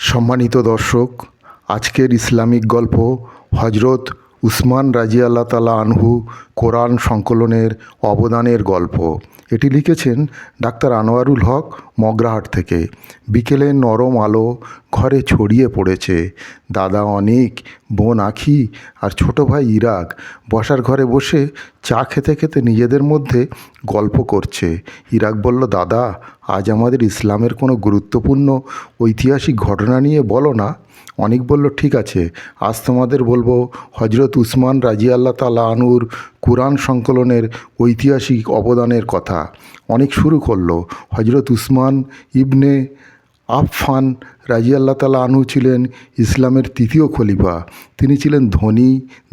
সম্মানিত দর্শক আজকের ইসলামিক গল্প হজরত উসমান রাজি আল্লাহ তালা আনহু কোরআন সংকলনের অবদানের গল্প। এটি লিখেছেন ডাক্তার আনোয়ারুল হক মগরাহাট থেকে। বিকেলের নরম আলো ঘরে ছড়িয়ে পড়েছে। দাদা অনেক, বোন আখি আর ছোট ভাই ইরাক বসার ঘরে বসে চা খেতে খেতে নিজেদের মধ্যে গল্প করছে। ইরাক বলল, দাদা, আজ আমাদের ইসলামের কোনো গুরুত্বপূর্ণ ঐতিহাসিক ঘটনা নিয়ে বলো না। অনেক বলল, ঠিক আছে, আজ তোমাদের বলব হজরত উসমান রাজি আল্লাহ তালা আনুর কোরআন সংকলনের ঐতিহাসিক অবদানের কথা। অনেক শুরু করল হজরত উসমান ইবনে আফফান রাজি আল্লাহ তালা আনহু ছিলেন ইসলামের তৃতীয় খলিফা। তিনি ছিলেন ধনী,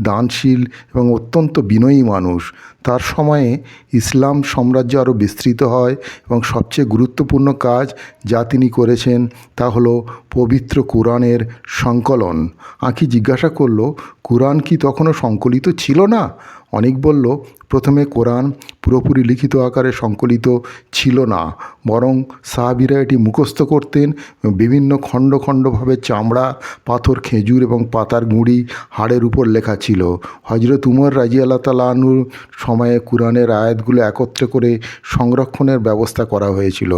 দানশীল এবং অত্যন্ত বিনয়ী মানুষ। তার সময়ে ইসলাম সাম্রাজ্য আরও বিস্তৃত হয় এবং সবচেয়ে গুরুত্বপূর্ণ কাজ যা তিনি করেছেন তা হলো পবিত্র কোরআনের সংকলন। আঁকি জিজ্ঞাসা করল, কোরআন কি তখনও সংকলিত ছিল না? অনেক বলল, প্রথমে কোরআন পুরোপুরি লিখিত আকারে সংকলিত ছিল না, বরং সাহাবিরা এটি মুখস্থ করতেন বিভিন্ন খণ্ড খণ্ডভাবে চামড়া, পাথর, খেজুর এবং পাতার গুঁড়ি হাড়ের উপর লেখা ছিল। হজরত উমর রাজি আল্লাহ তালুর সময়ে কুরআনের আয়াতগুলো একত্রে করে সংরক্ষণের ব্যবস্থা করা হয়েছিল।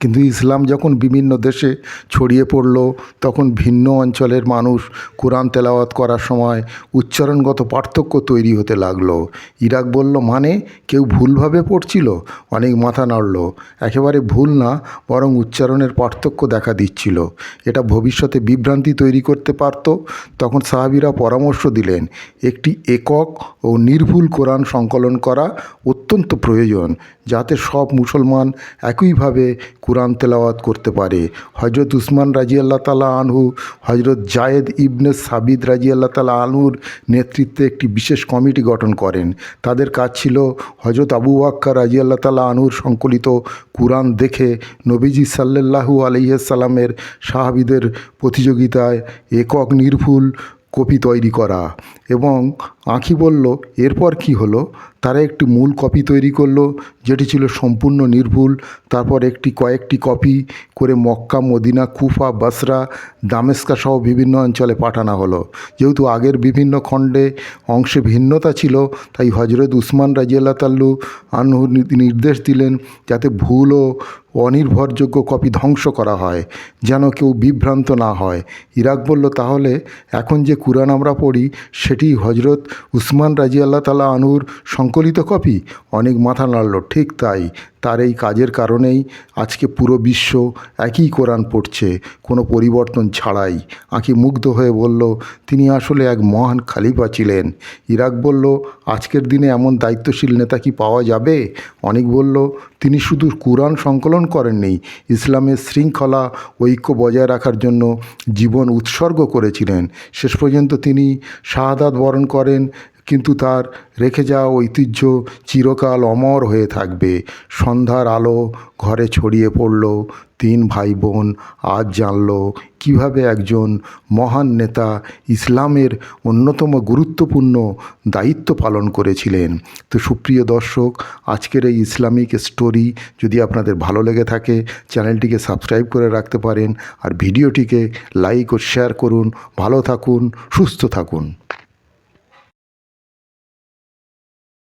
কিন্তু ইসলাম যখন বিভিন্ন দেশে ছড়িয়ে পড়ল, তখন ভিন্ন অঞ্চলের মানুষ কোরআন তেলাওয়াত করার সময় উচ্চারণগত পার্থক্য তৈরি হতে লাগল। ইরাক বলল মানে কেউ ভুলভাবে পড়ছিল? অনেক মাথা নাড়ল। একেবারে ভুল না, বরং উচ্চারণের পার্থক্য দেখা দিচ্ছিল। এটা ভবিষ্যতে বিভ্রান্তি তৈরি করতে পারত। তখন সাহাবিরা পরামর্শ দিলেন, একটি একক ও নির্ভুল কোরআন সংকলন করা অত্যন্ত প্রয়োজন, যাতে সব মুসলমান একইভাবে কোরআন তেলাওয়াত করতে পারে। হজরত উসমান রাজি আল্লাহ তালা আনহু হজরত জায়েদ ইবনে সাবিদ রাজি আল্লাহ তালা আনহুর নেতৃত্বে একটি বিশেষ কমিটি গঠন করেন। তাদের কাজ ছিল হজরত আবু আক্কা রাজি আল্লাহ তালা আনহুর সংকলিত কোরআন দেখে নবীজি সাল্লাল্লাহু আলহিসাল্লামের সাহাবিদের প্রতিযোগিতায় একক নির্ভুল কপি তৈরি করা এবং আঁখি বলল, এরপর কি হলো? তারা একটি মূল কপি তৈরি করল, যেটি ছিল সম্পূর্ণ নির্ভুল। তারপর একটি কয়েকটি কপি করে মক্কা, মদিনা, কুফা, বাসরা, দামেস্কা সহ বিভিন্ন অঞ্চলে পাঠানো হলো। যেহেতু আগের বিভিন্ন খণ্ডে অংশে ভিন্নতা ছিল, তাই হজরত উসমান রাজিয়াল্লাহ তাল্লু আনহু নির্দেশ দিলেন যাতে ভুল ও অনির্ভরযোগ্য কপি ধ্বংস করা হয়, যেন কেউ বিভ্রান্ত না হয়। ইরাক বলল, তাহলে এখন যে কোরআন আমরা পড়ি, সেটি হজরত উসমান রাজি আল্লাহ তালা আনুর সংকলিত কপি? অনেক মাথা নাড়ল, ঠিক তাই, তার এই কাজের কারণেই আজকে পুরো বিশ্ব একই কোরআন পড়ছে, কোনো পরিবর্তন ছাড়াই। আঁকি মুগ্ধ হয়ে বলল, তিনি আসলে এক মহান খালিফা ছিলেন। ইরাক বলল, আজকের দিনে এমন দায়িত্বশীল নেতা কি পাওয়া যাবে? অনেক বলল, তিনি শুধু কোরআন সংকলন করেননি, ইসলামের শৃঙ্খলা, ঐক্য বজায় রাখার জন্য জীবন উৎসর্গ করেছিলেন। শেষ পর্যন্ত তিনি শাহাদাত বরণ করেন কিন্তু তার রেখে যাওয়া ঐতিহ্য চিরকাল অমর হয়ে থাকবে। সন্ধ্যার আলো ঘরে ছড়িয়ে পড়ল, তিন ভাই বোন আজ জানল কীভাবে একজন মহান নেতা ইসলামের অন্যতম গুরুত্বপূর্ণ দায়িত্ব পালন করেছিলেন। তো সুপ্রিয় দর্শক, আজকের এই ইসলামিক স্টোরি যদি আপনাদের ভালো লেগে থাকে, চ্যানেলটিকে সাবস্ক্রাইব করে রাখতে পারেন আর ভিডিওটিকে লাইক ও শেয়ার করুন। ভালো থাকুন, সুস্থ থাকুন।